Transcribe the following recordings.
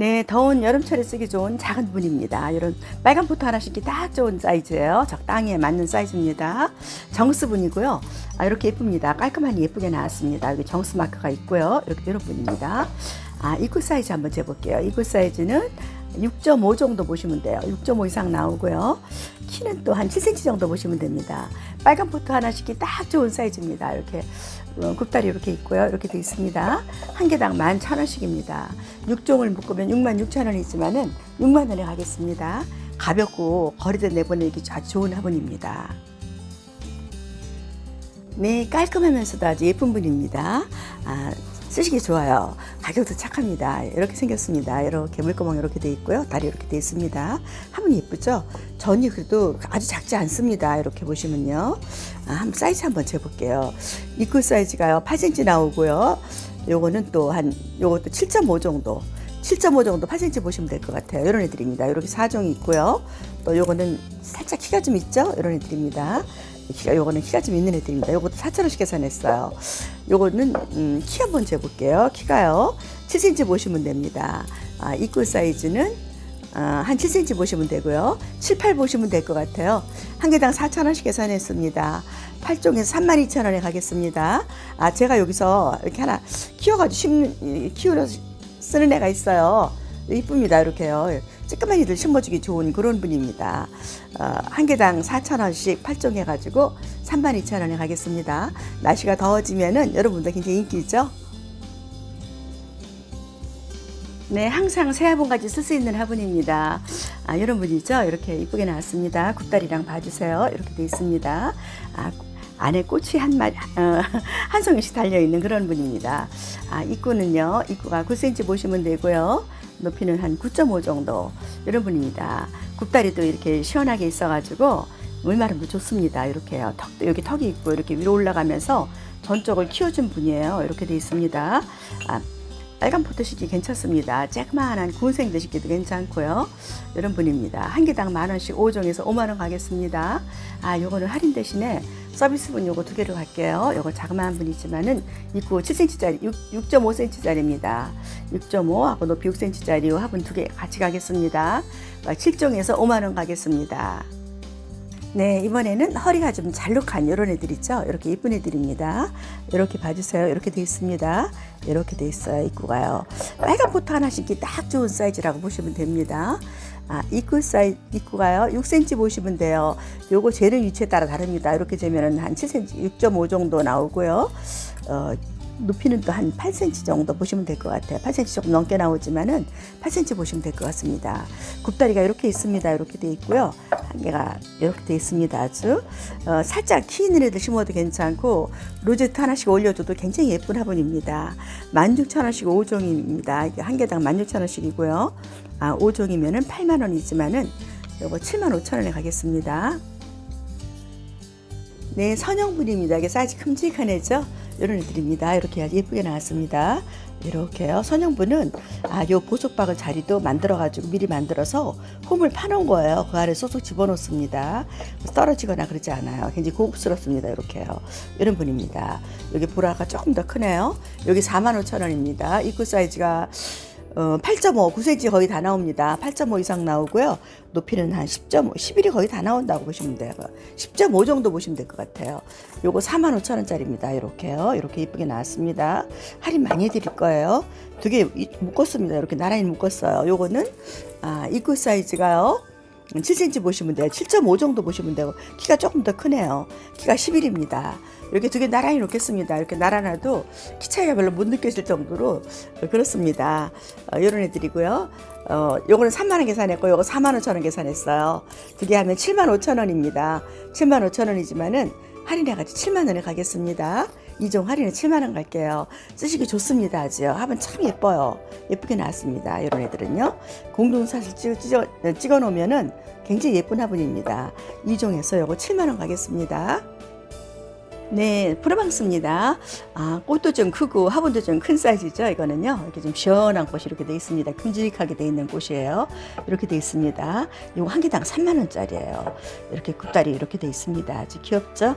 네, 더운 여름철에 쓰기 좋은 작은 분입니다. 이런 빨간 포트 하나 씩기 딱 좋은 사이즈예요. 적당히에 맞는 사이즈입니다. 정스 분이고요. 아, 이렇게 예쁩니다. 깔끔하니 예쁘게 나왔습니다. 여기 정스 마크가 있고요. 이렇게 이런 분입니다. 아, 입구 사이즈 한번 재볼게요. 입구 사이즈는 6.5 정도 보시면 돼요. 6.5 이상 나오고요. 키는 또 한 7cm 정도 보시면 됩니다. 빨간 포트 하나 씩기 딱 좋은 사이즈입니다. 이렇게 어, 굽다리 이렇게 있고요. 이렇게 돼 있습니다. 한 개당 11,000원씩입니다. 6종을 묶으면 66,000원이지만은 6만 원에 가겠습니다. 가볍고 거리대 내보내기 아주 좋은 화분입니다. 네, 깔끔하면서도 아주 예쁜 분입니다. 아, 쓰시기 좋아요. 가격도 착합니다. 이렇게 생겼습니다. 이렇게 물구멍 이렇게 돼 있고요. 다리 이렇게 돼 있습니다. 화분 예쁘죠? 전이 그래도 아주 작지 않습니다. 이렇게 보시면요. 아, 한번 사이즈 한번 재볼게요. 입구 사이즈가요. 8cm 나오고요. 요거는 또 한, 요것도 7.5 정도. 7.5 정도 8cm 보시면 될 것 같아요. 이런 애들입니다. 이렇게 4종이 있고요. 또 요거는 살짝 키가 좀 있죠? 이런 애들입니다. 키가 요거는 키가 좀 있는 애들입니다. 요것도 4,000원씩 계산했어요. 요거는 음, 키 한번 재볼게요. 키가요. 7cm 보시면 됩니다. 아, 입구 사이즈는 아, 한 7cm 보시면 되고요. 7, 8 보시면 될 것 같아요. 한 개당 4,000원씩 계산했습니다. 8종에서 32,000원에 가겠습니다. 아, 제가 여기서 이렇게 하나 키워가지고 키우려서 쓰는 애가 있어요. 이쁩니다. 이렇게요. 찌끄마니들 심어주기 좋은 그런 분입니다. 어, 한 개당 4,000원씩 8종 해가지고 32,000원에 가겠습니다. 날씨가 더워지면은 여러분들 굉장히 인기 있죠? 네, 항상 새 화분까지 쓸 수 있는 화분입니다. 아, 이런 분이죠? 이렇게 이쁘게 나왔습니다. 굽다리랑 봐주세요. 이렇게 돼 있습니다. 아, 안에 꽃이 한 마, 어, 한 송이씩 달려 있는 그런 분입니다. 아, 입구는요, 입구가 9cm 보시면 되고요. 높이는 한 9.5 정도. 이런 분입니다. 굽다리도 이렇게 시원하게 있어가지고, 물마름도 좋습니다. 이렇게요. 턱도, 여기 턱이 있고, 이렇게 위로 올라가면서 전적을 키워준 분이에요. 이렇게 돼 있습니다. 아, 빨간 포토시기 괜찮습니다. 쬐그마한 군생 드시기도 괜찮고요. 이런 분입니다. 한 개당 만 원씩 5종에서 5만 원 가겠습니다. 아, 요거는 할인 대신에 서비스분 요거 두 개로 갈게요. 요거 자그마한 분이지만은 입구 7cm짜리, 6.5cm짜리입니다. 6.5하고 높이 6cm짜리 화분 두 개 같이 가겠습니다. 7종에서 5만 원 가겠습니다. 네, 이번에는 허리가 좀 잘록한 이런 애들 있죠? 이렇게 예쁜 애들입니다. 이렇게 봐주세요. 이렇게 돼 있습니다. 이렇게 돼 있어요. 입구가요. 빨간 포트 하나 신기 딱 좋은 사이즈라고 보시면 됩니다. 아, 입구 사이, 입구가요. 6cm 보시면 돼요. 요거 재는 위치에 따라 다릅니다. 이렇게 재면은 한 7cm, 6.5 정도 나오고요. 어, 높이는 또 한 8cm 정도 보시면 될 것 같아요. 8cm 조금 넘게 나오지만은 8cm 보시면 될 것 같습니다. 굽다리가 이렇게 있습니다. 이렇게 돼 있고요. 한 개가 이렇게 돼 있습니다. 아주 어, 살짝 키 있는 애들 심어도 괜찮고 로제트 하나씩 올려줘도 굉장히 예쁜 화분입니다. 16,000원씩 5종입니다. 이게 한 개당 16,000원씩이고요. 아, 5종이면은 8만 원이지만은 요거 7만 5천 원에 가겠습니다. 네, 선형분입니다. 이게 사이즈 큼직한 애죠? 이런 애들입니다. 이렇게 아주 예쁘게 나왔습니다. 이렇게요. 선형분은 아, 요 보석박을 자리도 만들어가지고 미리 만들어서 홈을 파놓은 거예요. 그 안에 쏙쏙 집어넣습니다. 떨어지거나 그러지 않아요. 굉장히 고급스럽습니다. 이렇게요. 이런 분입니다. 여기 보라가 조금 더 크네요. 여기 4만 5천 원입니다. 입구 사이즈가 어, 8.5, 9cm 거의 다 나옵니다. 8.5 이상 나오고요. 높이는 한 10.5, 11이 거의 다 나온다고 보시면 돼요. 10.5 정도 보시면 될 것 같아요. 요거 4만 5천 원짜리입니다. 이렇게요. 이렇게 이쁘게 나왔습니다. 할인 많이 해드릴 거예요. 두 개 묶었습니다. 이렇게 나란히 묶었어요. 요거는 아, 입구 사이즈가요. 7cm 보시면 돼요. 7.5 정도 보시면 되고 키가 조금 더 크네요. 키가 11입니다. 이렇게 두 개 나란히 놓겠습니다. 이렇게 나란해도 키 차이가 별로 못 느껴질 정도로 그렇습니다. 어, 이런 애들이고요. 어, 요거는 3만 원 계산했고 요거 4만 5천 원 계산했어요. 두 개 하면 7만 5천 원입니다. 7만 5천 원이지만은 할인해가지고 7만 원에 가겠습니다. 이종 할인은 7만 원 갈게요. 쓰시기 좋습니다. 아주요. 하면 참 예뻐요. 예쁘게 나왔습니다. 이런 애들은요. 공동 사실 찍어, 찍어, 찍어 놓으면은 굉장히 예쁜 화분입니다. 이종에서 요거 7만 원 가겠습니다. 네, 프로방스입니다. 아, 꽃도 좀 크고 화분도 좀 큰 사이즈죠. 이거는요. 이렇게 좀 시원한 꽃이 이렇게 돼 있습니다. 큼직하게 돼 있는 꽃이에요. 이렇게 돼 있습니다. 이거 한 개당 3만 원짜리예요. 이렇게 굽다리 이렇게 돼 있습니다. 아주 귀엽죠?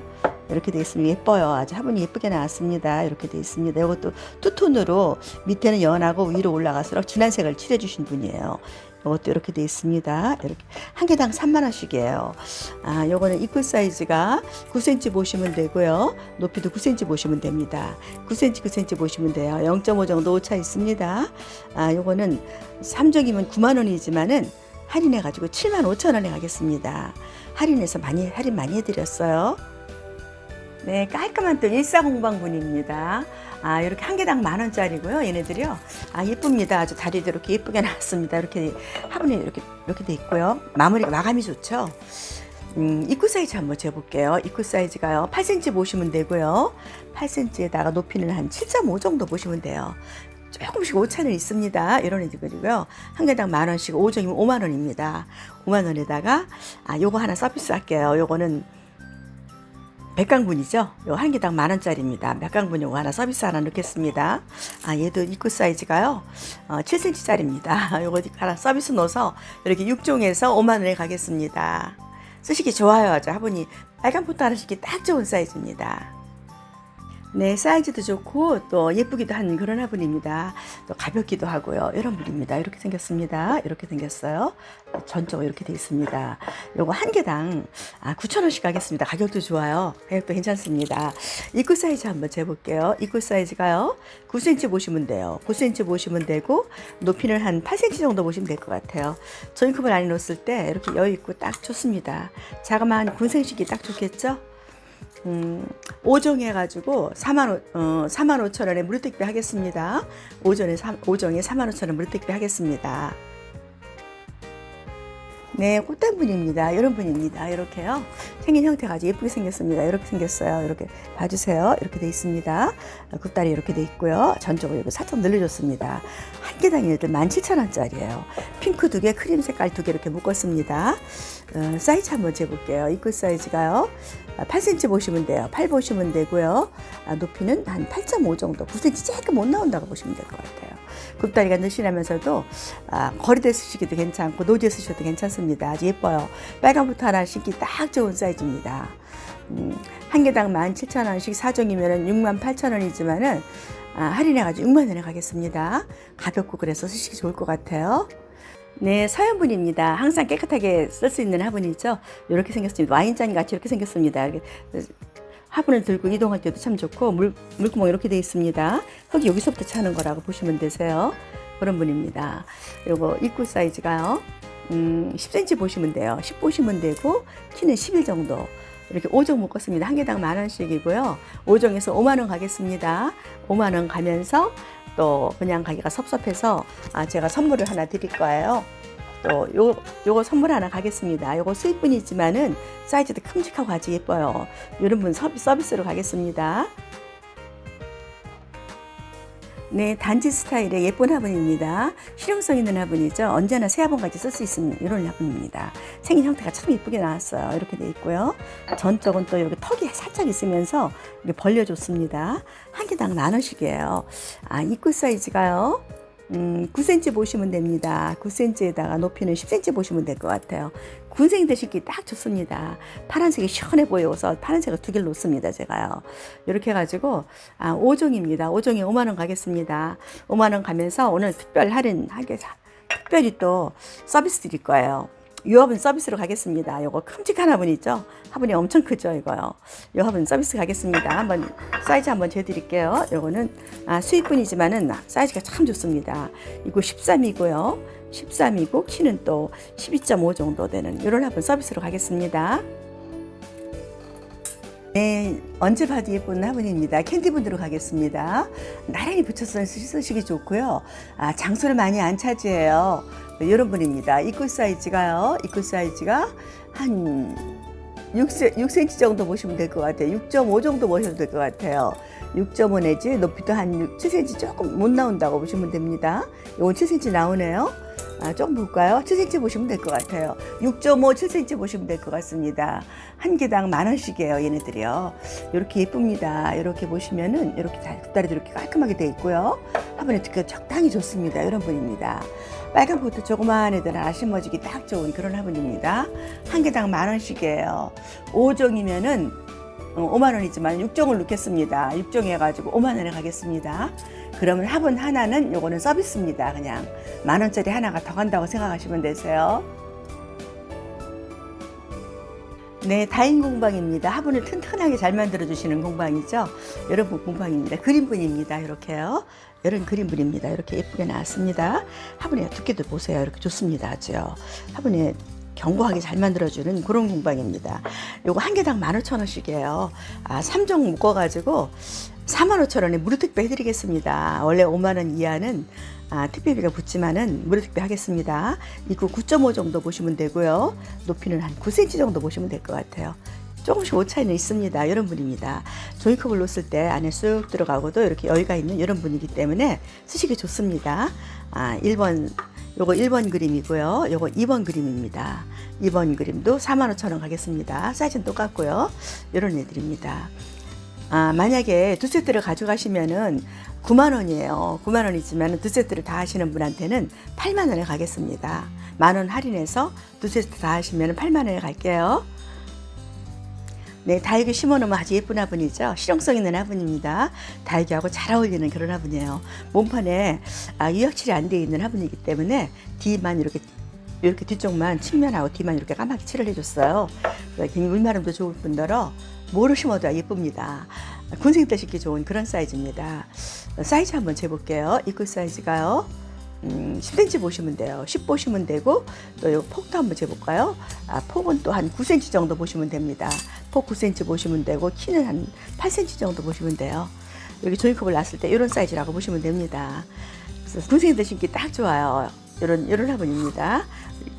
이렇게 돼 있으면 예뻐요. 아주 화분이 예쁘게 나왔습니다. 이렇게 돼 있습니다. 이것도 투톤으로 밑에는 연하고 위로 올라갈수록 진한 색을 칠해주신 분이에요. 이것도 이렇게 돼 있습니다. 이렇게 한 개당 3만 원씩이에요. 아, 요거는 입구 사이즈가 9cm 보시면 되고요. 높이도 9cm 보시면 됩니다. 9cm, 9cm 보시면 돼요. 0.5 정도 오차 있습니다. 아, 요거는 3종이면 9만 원이지만은 할인해 가지고 7만 5천 원에 가겠습니다. 할인해서 많이 할인 많이 해 드렸어요. 네, 깔끔한 또 일사공방분입니다. 아, 이렇게 한 개당 만 원짜리고요. 얘네들이요. 아, 예쁩니다. 아주 다리도 이렇게 예쁘게 나왔습니다. 이렇게 화분이 이렇게 이렇게 돼 있고요. 마무리가 마감이 좋죠. 음, 입구 사이즈 한번 재볼게요. 입구 사이즈가요. 8cm 보시면 되고요. 8cm에다가 높이는 한 7.5 정도 보시면 돼요. 조금씩 오차는 있습니다. 이런 애들이고요. 한 개당 만 원씩 5종이면 5만 원입니다. 5만 원에다가 아, 요거 하나 서비스 할게요. 요거는 백강분이죠. 요 한 개당 만 원짜리입니다. 백강분 요거 하나 서비스 하나 넣겠습니다. 아 얘도 입구 사이즈가요. 어, 7cm짜리입니다. 요거 하나 서비스 넣어서 이렇게 6종에서 5만 원에 가겠습니다. 쓰시기 좋아요. 아주 화분이 빨간 포트 하나 씩이 딱 좋은 사이즈입니다. 네, 사이즈도 좋고 또 예쁘기도 한 그런 화분입니다. 또 가볍기도 하고요. 이런 분입니다. 이렇게 생겼습니다. 이렇게 생겼어요. 전적으로 이렇게 돼 있습니다. 요거 한 개당 아, 9,000원씩 가겠습니다. 가격도 좋아요. 가격도 괜찮습니다. 입구 사이즈 한번 재볼게요. 입구 사이즈가요. 9cm 보시면 돼요. 9cm 보시면 되고 높이는 한 8cm 정도 보시면 될 것 같아요. 전컵을 안에 놓았을 때 이렇게 여유 있고 딱 좋습니다. 자그마한 군생식이 딱 좋겠죠? 음, 5종 해가지고 4만, 오, 어, 4만 5천 원에 무료택배 하겠습니다. 오전에 3, 5종에 4만 5천 원 무료택배 하겠습니다. 네, 꽃단분입니다. 이런 분입니다. 이렇게요. 생긴 형태가 아주 예쁘게 생겼습니다. 이렇게 생겼어요. 이렇게 봐주세요. 이렇게 돼 있습니다. 어, 굽다리 이렇게 돼 있고요. 전적으로 이렇게 살짝 늘려줬습니다. 한 개당 얘들 17,000원짜리예요. 핑크 두 개, 크림 색깔 두 개 이렇게 묶었습니다. 어, 사이즈 한번 재볼게요. 입구 사이즈가요. 8cm 보시면 돼요. 8 보시면 되고요. 아, 높이는 한 8.5 정도, 9cm 조금 못 나온다고 보시면 될 것 같아요. 굽다리가 늘씬하면서도 아, 거리대 쓰시기도 괜찮고 노지에 쓰셔도 괜찮습니다. 아주 예뻐요. 빨간부터 하나 신기 딱 좋은 사이즈입니다. 음, 한 개당 17,000원씩 4종이면 68,000원이지만은 아, 할인해가지고 6만 원에 가겠습니다. 가볍고 그래서 쓰시기 좋을 것 같아요. 네, 서연분입니다. 항상 깨끗하게 쓸 수 있는 화분이죠. 이렇게 생겼습니다. 와인잔 같이 이렇게 생겼습니다. 화분을 들고 이동할 때도 참 좋고 물, 물구멍 이렇게 돼 있습니다. 흙이 여기서부터 차는 거라고 보시면 되세요. 그런 분입니다. 요거 입구 사이즈가요. 음, 10cm 보시면 돼요. 10 보시면 되고 키는 11 정도. 이렇게 5종 묶었습니다. 한 개당 만 원씩이고요. 5종에서 5만 원 가겠습니다. 5만 원 가면서 또 그냥 가기가 섭섭해서 아, 제가 선물을 하나 드릴 거예요. 또 요, 요거 선물 하나 가겠습니다. 요거 수입분이지만은 사이즈도 큼직하고 아주 예뻐요. 이런 분 서비, 서비스로 가겠습니다. 네, 단지 스타일의 예쁜 화분입니다. 실용성 있는 화분이죠. 언제나 새 화분까지 쓸 수 있는 이런 화분입니다. 생긴 형태가 참 예쁘게 나왔어요. 이렇게 돼 있고요. 전적은 또 여기 턱이 살짝 있으면서 이렇게 벌려줬습니다. 한 개당 만 원씩이에요. 아, 입구 사이즈가요. 음, 9cm 보시면 됩니다. 9cm에다가 높이는 10cm 보시면 될 것 같아요. 군생 되시기 딱 좋습니다. 파란색이 시원해 보여서 파란색을 두 개를 놓습니다. 제가요. 이렇게 해가지고 아, 5종입니다. 5종에 5만 원 가겠습니다. 5만 원 가면서 오늘 특별 할인 하게 특별히 또 서비스 드릴 거예요. 이 화분 서비스로 가겠습니다. 요거 큼직한 화분 있죠? 화분이 엄청 크죠, 이거요. 이 화분 서비스 가겠습니다. 한번 사이즈 한번 재드릴게요. 요거는 아, 수입분이지만은 사이즈가 참 좋습니다. 이거 13이고요. 13이고 키는 또 12.5 정도 되는 이런 화분 서비스로 가겠습니다. 네, 언제 봐도 예쁜 화분입니다. 캔디분으로 가겠습니다. 나란히 붙여서 쓰시기 좋고요. 아, 장소를 많이 안 차지해요. 이런 분입니다. 입구 사이즈가요. 입구 사이즈가 한 6cm, 6cm 정도 보시면 될 것 같아요. 6.5 정도 보셔도 될 것 같아요. 6.5 내지 높이도 한 6, 7cm 조금 못 나온다고 보시면 됩니다. 이건 7cm 나오네요. 아, 조금 볼까요? 7cm 보시면 될 것 같아요. 6.5, 7cm 보시면 될 것 같습니다. 한 개당 만 원씩이에요, 얘네들이요. 이렇게 예쁩니다. 이렇게 보시면은 이렇게 잘 굽다리도 이렇게 깔끔하게 돼 있고요. 화분에 그 적당히 좋습니다. 이런 분입니다. 빨간 포트 조그마한 애들 하나 심어주기 딱 좋은 그런 화분입니다. 한 개당 만 원씩이에요. 5종이면은 어, 5만 원이지만 6종을 넣겠습니다. 6종 해가지고 5만 원에 가겠습니다. 그러면 화분 하나는 요거는 서비스입니다. 그냥 만 원짜리 하나가 더 간다고 생각하시면 되세요. 네, 다인 공방입니다. 화분을 튼튼하게 잘 만들어 주시는 공방이죠. 여러분 공방입니다. 그림분입니다. 이렇게요. 이런 그림분입니다. 이렇게 예쁘게 나왔습니다. 화분의 두께도 보세요. 이렇게 좋습니다. 아주요. 화분에 견고하게 잘 만들어주는 그런 공방입니다. 요거 한 개당 15,000원씩이에요. 아, 3종 묶어가지고 45,000원에 무료 택배 해드리겠습니다. 원래 5만원 이하는 아, 택배비가 붙지만은 무료 택배 하겠습니다. 입구 9.5 정도 보시면 되고요. 높이는 한 9cm 정도 보시면 될 것 같아요. 조금씩 오차이는 있습니다. 이런 분입니다. 종이컵을 놓았을 때 안에 쑥 들어가고도 이렇게 여유가 있는 이런 분이기 때문에 쓰시기 좋습니다. 아, 1번 요거 1번 그림이고요. 요거 2번 그림입니다. 2번 그림도 45,000원 가겠습니다. 사이즈는 똑같고요. 이런 애들입니다. 아, 만약에 두 세트를 가져가시면은 9만 원이에요. 9만 원이지만 두 세트를 다 하시는 분한테는 8만 원에 가겠습니다. 만 원 할인해서 두 세트 다 하시면 8만 원에 갈게요. 네, 다육이 심어놓으면 아주 예쁜 화분이죠. 실용성 있는 화분입니다. 다육이하고 잘 어울리는 그런 화분이에요. 몸판에 아, 유약칠이 안 돼 있는 화분이기 때문에 뒤만 이렇게 이렇게 뒤쪽만 측면하고 뒤만 이렇게 까맣게 칠을 해줬어요. 괜히 물마름도 좋을 뿐더러 뭐를 심어도 예쁩니다. 군생 때 심기 좋은 그런 사이즈입니다. 사이즈 한번 재볼게요. 입구 사이즈가요. 음, 10cm 보시면 돼요. 10 보시면 되고 또 요 폭도 한번 재볼까요? 아, 폭은 또 한 9cm 정도 보시면 됩니다. 폭 9cm 보시면 되고 키는 한 8cm 정도 보시면 돼요. 여기 종이컵을 놨을 때 이런 사이즈라고 보시면 됩니다. 그래서 군생들 신기 딱 좋아요. 이런 이런 화분입니다.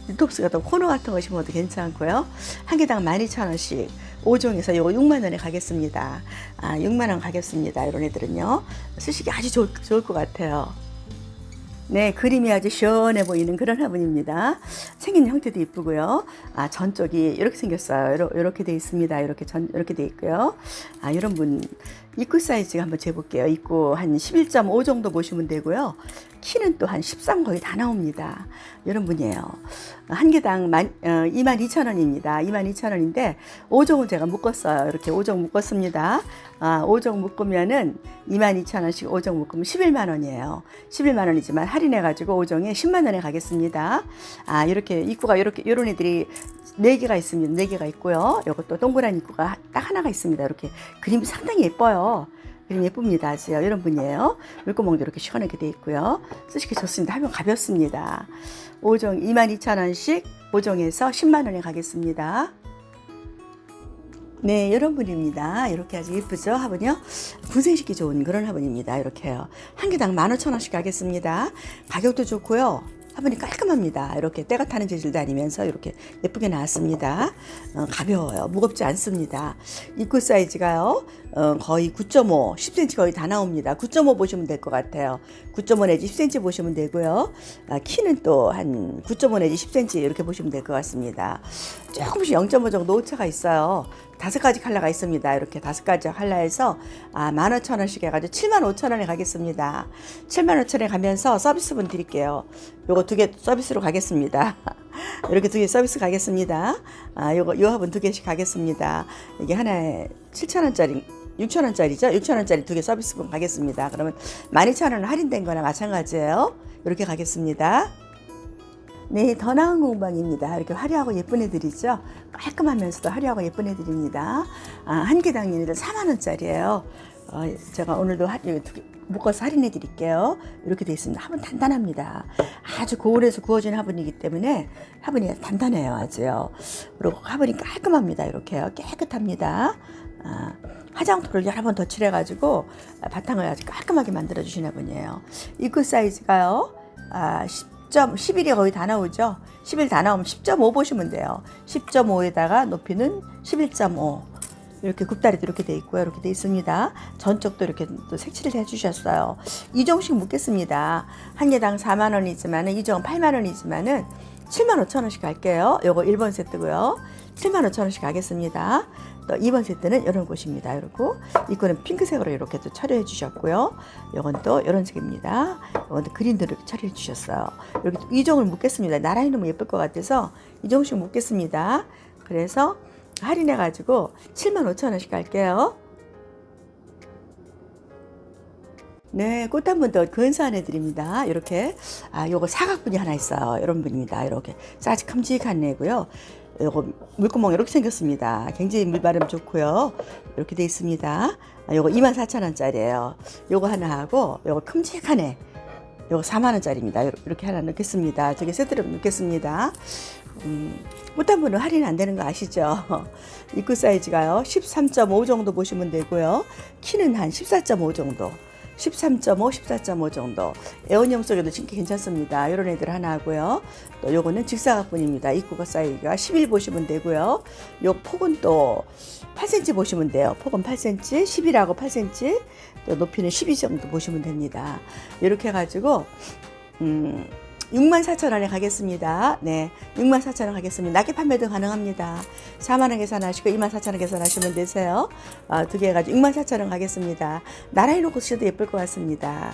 리톱스가 또 코너 같은 거 심어도 괜찮고요. 한 개당 12,000원씩 5종에서 요거 6만 원에 가겠습니다. 아, 6만 원 가겠습니다. 이런 애들은요. 쓰시기 아주 좋을, 좋을 것 같아요. 네, 그림이 아주 시원해 보이는 그런 화분입니다. 생긴 형태도 이쁘고요. 아, 전쪽이 이렇게 생겼어요. 이렇게 돼 있습니다. 이렇게 전, 이렇게 돼 있고요. 아, 이런 분, 입구 사이즈가 한번 재볼게요. 입구 한 11.5 정도 보시면 되고요. 키는 또 한 13 거의 다 나옵니다. 이런 분이에요. 한 개당 만, 어, 22,000원입니다. 22,000원인데 5종을 제가 묶었어요. 이렇게 5종 묶었습니다. 아, 5종 묶으면은 22,000원씩 5종 묶으면 11만 원이에요. 11만 원이지만 할인해 가지고 5종에 10만 원에 가겠습니다. 아, 이렇게 입구가 이렇게, 이런 애들이 네 개가 있습니다. 네 개가 있고요. 이것도 동그란 입구가 딱 하나가 있습니다. 이렇게 그림이 상당히 예뻐요. 그림 예쁩니다. 아주요. 이런 분이에요. 물구멍도 이렇게 시원하게 돼 있고요. 쓰시기 좋습니다. 하면 가볍습니다. 5종 22,000원씩 5종에서 10만 원에 가겠습니다. 네, 이런 분입니다. 이렇게 아주 예쁘죠? 화분이요? 분쇄시키 좋은 그런 화분입니다. 이렇게요. 한 개당 15,000원씩 가겠습니다. 가격도 좋고요. 화분이 깔끔합니다. 이렇게 때가 타는 재질도 아니면서 이렇게 예쁘게 나왔습니다. 어, 가벼워요. 무겁지 않습니다. 입구 사이즈가요. 어, 거의 9.5, 10cm 거의 다 나옵니다. 9.5 보시면 될 것 같아요. 9.5 내지 10cm 보시면 되고요. 아, 키는 또 한 9.5 내지 10cm 이렇게 보시면 될 것 같습니다. 조금씩 0.5 정도 오차가 있어요. 다섯 가지 컬러가 있습니다. 이렇게 다섯 가지 컬러에서 아, 15,000원씩 해가지고 75,000원에 가겠습니다. 75,000원에 가면서 서비스분 드릴게요. 요거 두 개 서비스로 가겠습니다. 이렇게 두 개 서비스 가겠습니다. 아, 요거, 요 화분 두 개씩 가겠습니다. 이게 하나에 7,000원짜리 6,000원짜리죠? 6,000원짜리 두 개 서비스분 가겠습니다. 그러면 12,000원 할인된 거나 마찬가지예요. 이렇게 가겠습니다. 네, 더 나은 공방입니다. 이렇게 화려하고 예쁜 애들이죠. 깔끔하면서도 화려하고 예쁜 애들입니다. 아, 한 개당 얘네들 4만 원짜리예요. 어, 제가 오늘도 하, 두 개, 묶어서 할인해 드릴게요. 이렇게 되어 있습니다. 화분 단단합니다. 아주 고온에서 구워진 화분이기 때문에 화분이 단단해요. 아주요. 그리고 화분이 깔끔합니다. 이렇게요. 깨끗합니다. 아, 화장토를 여러 번 덧칠해 가지고 바탕을 아주 깔끔하게 만들어 주신 화분이에요. 입구 사이즈가요. 아, 10 11이 거의 다 나오죠. 11 다 나오면 10.5 보시면 돼요. 10.5에다가 높이는 11.5. 이렇게 굽다리도 이렇게 돼 있고요. 이렇게 돼 있습니다. 전쪽도 이렇게 또 색칠을 해 주셨어요. 2종씩 묶겠습니다. 한 개당 4만 원이지만 은 2종 8만 원이지만은 7만 5천 원씩 갈게요. 요거 1번 세트고요. 7만 5천 원씩 가겠습니다. 또 2번 세트는 이런 곳입니다. 이렇고 이 거는 핑크색으로 이렇게 또 처리해 주셨고요. 요건 또 이런 색입니다. 그린도 이렇게 처리해 주셨어요. 이렇게 또 2종을 묶겠습니다. 나란히 놓으면 예쁠 것 같아서 2종씩 묶겠습니다. 그래서 할인해 가지고 75,000원씩 갈게요. 네, 꽃 한 번 더 근사한 애들입니다. 이렇게 아 요거 사각분이 하나 있어요. 이런 분입니다. 이렇게 사지 큼직한 애고요. 요거 물구멍 이렇게 생겼습니다. 굉장히 물바름 좋고요. 이렇게 돼 있습니다. 아, 요거 24,000원짜리예요. 요거 하나 하고 요거 큼직한 애. 요거 4만 원짜리입니다. 이렇게 하나 넣겠습니다. 저기 세트로 넣겠습니다. 음, 꽃한 분은 할인 안 되는 거 아시죠? 입구 사이즈가요. 13.5 정도 보시면 되고요. 키는 한 14.5 정도. 13.5, 14.5 정도. 에어니엄 속에도 신기 괜찮습니다. 이런 애들 하나 하고요. 또 요거는 직사각분입니다. 입구가 사이즈가 11 보시면 되고요. 요 폭은 또 8cm 보시면 돼요. 폭은 8cm, 10이라고 8cm, 또 높이는 12 정도 보시면 됩니다. 이렇게 해가지고, 음, 64,000원에 가겠습니다. 네. 64,000원 가겠습니다. 낮게 판매도 가능합니다. 4만원 계산하시고 24,000원 계산하시면 되세요. 어, 두개 해가지고 64,000원 가겠습니다. 나란히 놓고 쓰셔도 예쁠 것 같습니다.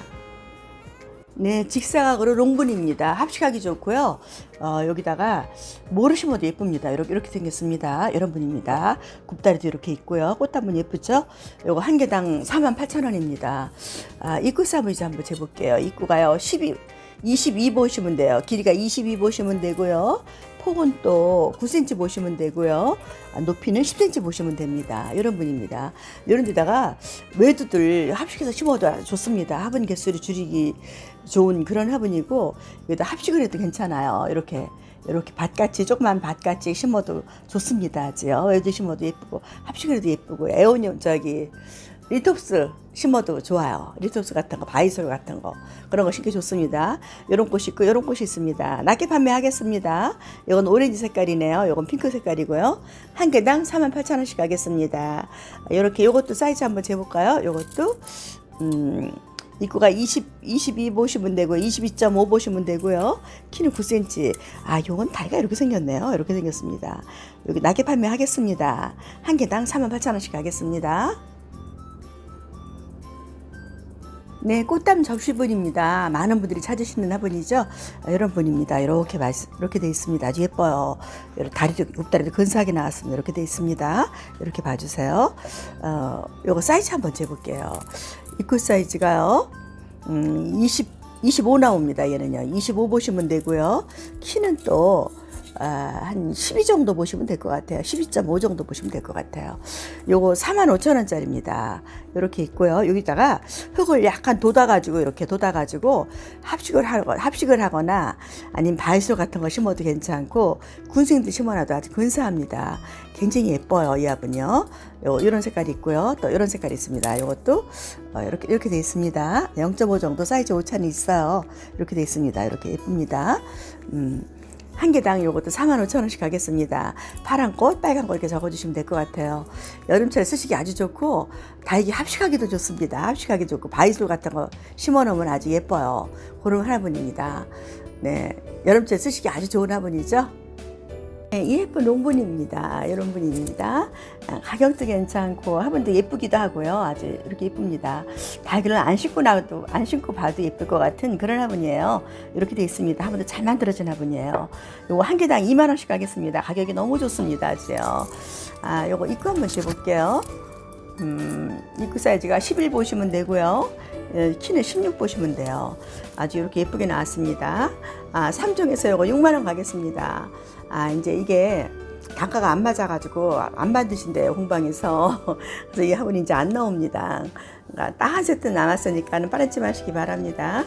네, 직사각으로 롱분입니다. 합식하기 좋고요. 어, 여기다가 모르 심어도 예쁩니다. 이렇게, 이렇게 생겼습니다. 이런 분입니다. 굽다리도 이렇게 있고요. 꽃한분 예쁘죠? 요거 한 개당 48,000원입니다. 아, 입구 사무이즈 한번 재볼게요. 입구가요, 12, 22 보시면 돼요. 길이가 22 보시면 되고요. 폭은 또 9cm 보시면 되고요. 아, 높이는 10cm 보시면 됩니다. 이런 분입니다. 이런 데다가 외두들 합식해서 심어도 좋습니다. 화분 개수를 줄이기 좋은 그런 화분이고 여기다 합식을 해도 괜찮아요. 이렇게 이렇게 밭같이 조그만 밭같이 심어도 좋습니다. 아주요. 외두 심어도 예쁘고 합식을 해도 예쁘고 에오니엄 저기 리톱스 심어도 좋아요. 리톱스 같은 거, 바이솔 같은 거 그런 거 심기 좋습니다. 이런 꽃이 있고 이런 꽃이 있습니다. 낮게 판매하겠습니다. 이건 오렌지 색깔이네요. 이건 핑크 색깔이고요. 한 개당 48,000원씩 가겠습니다. 이렇게 이것도 사이즈 한번 재볼까요? 이것도 음. 입구가 20, 22 보시면 되고 22.5 보시면 되고요. 키는 9cm. 아, 요건 다리가 이렇게 생겼네요. 이렇게 생겼습니다. 여기 낮게 판매하겠습니다. 한 개당 48,000원씩 가겠습니다. 네, 꽃담 접시분입니다. 많은 분들이 찾으시는 화분이죠. 아, 이런 분입니다. 이렇게 말 이렇게 돼 있습니다. 아주 예뻐요. 다리도 굽다리도 근사하게 나왔습니다. 이렇게 돼 있습니다. 이렇게 봐주세요. 어, 요거 사이즈 한번 재볼게요. 입구 사이즈가요. 음, 20 25 나옵니다. 얘는요. 25 보시면 되고요. 키는 또 아, 한 12 정도 보시면 될 것 같아요. 12.5 정도 보시면 될 것 같아요. 요거 45,000원짜리입니다. 이렇게 있고요. 여기다가 흙을 약간 돋아가지고 이렇게 돋아가지고 합식을 하거 합식을 하거나 아니면 바이솔 같은 거 심어도 괜찮고 군생도 심어놔도 아주 근사합니다. 굉장히 예뻐요. 이 화분요. 요 이런 색깔이 있고요. 또 이런 색깔이 있습니다. 이것도 어, 이렇게 이렇게 돼 있습니다. 0.5 정도 사이즈 오차는 있어요. 이렇게 돼 있습니다. 이렇게 예쁩니다. 음. 한 개당 요것도 45,000원씩 가겠습니다. 파란 꽃, 빨간 꽃 이렇게 적어주시면 될 것 같아요. 여름철에 쓰시기 아주 좋고 다이기 합식하기도 좋습니다. 합식하기 좋고 바이솔 같은 거 심어놓으면 아주 예뻐요. 그런 화분입니다. 네, 여름철에 쓰시기 아주 좋은 화분이죠. 네, 이 예쁜 롱분입니다. 이런 분입니다. 아, 가격도 괜찮고 화분도 예쁘기도 하고요. 아주 이렇게 예쁩니다. 달걀을 안 신고 나도 안 신고 봐도 예쁠 것 같은 그런 화분이에요. 이렇게 돼 있습니다. 화분도 잘 만들어진 화분이에요. 요거 한 개당 2만 원씩 가겠습니다. 가격이 너무 좋습니다. 아주요. 아, 요거 입구 한번 재볼게요. 음, 입구 사이즈가 11 보시면 되고요. 예, 키는 16 보시면 돼요. 아주 이렇게 예쁘게 나왔습니다. 아, 3종에서 요거 6만 원 가겠습니다. 아, 이제 이게 단가가 안 맞아가지고 안 받으신대요, 공방에서. 그래서 이 화분이 이제 안 나옵니다. 그러니까 딱 한 세트 남았으니까는 빠르지 마시기 바랍니다.